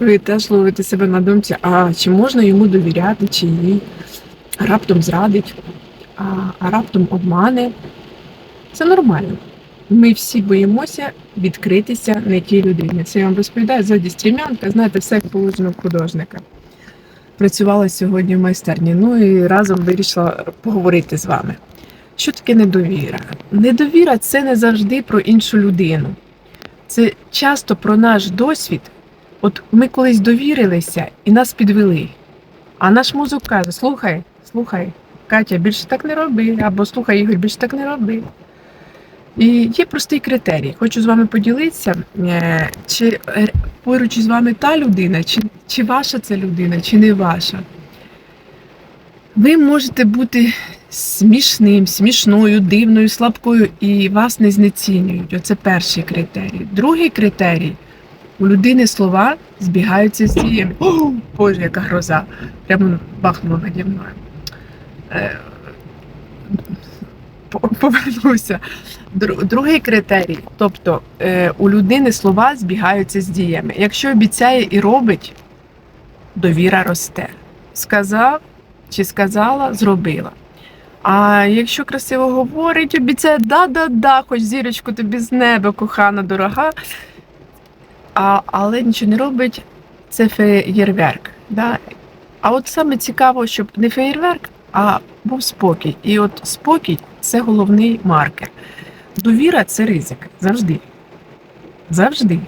ви теж ловите себе на думці, а чи можна йому довіряти, чи ні? Раптом зрадить, а, а раптом обмане. Це нормально. Ми всі боїмося відкритися не тій людині. Це я вам розповідаю ззаді стрімянка, знаєте, все як положено в художника. Працювала сьогодні в майстерні, ну і разом вирішила поговорити з вами. Що таке недовіра? Недовіра це не завжди про іншу людину. Це часто про наш досвід. От ми колись довірилися і нас підвели. А наш мозок каже: слухай, слухай, Катя, більше так не роби, або слухай, Ігор, більше так не роби. І є простий критерій. Хочу з вами поділитися, е, чи поруч із вами та людина, чи, чи ваша це людина, чи не ваша. Ви можете бути смішним, смішною, дивною, слабкою, і вас не знецінюють. Оце перший критерій. Другий критерій у людини слова збігаються з діями. О, Боже, яка гроза! Прямо бахнула наді мною. Е, Повернуся. Другий критерій, тобто е, у людини слова збігаються з діями. Якщо обіцяє і робить, довіра росте. Сказав чи сказала, зробила. А якщо красиво говорить, обіцяє да-да-да, хоч зірочку тобі з неба, кохана, дорога. А, але нічого не робить, це феєрверк. Да? А от саме цікаво, щоб не феєрверк, а був спокій. І от спокій це головний маркер. Довіра це ризик завжди. Завжди.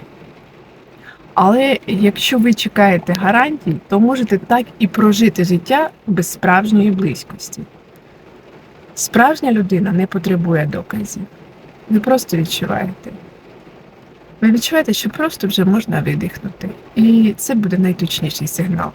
Але якщо ви чекаєте гарантій, то можете так і прожити життя без справжньої близькості. Справжня людина не потребує доказів. Ви просто відчуваєте. Ви відчуваєте, що просто вже можна видихнути. І це буде найточніший сигнал.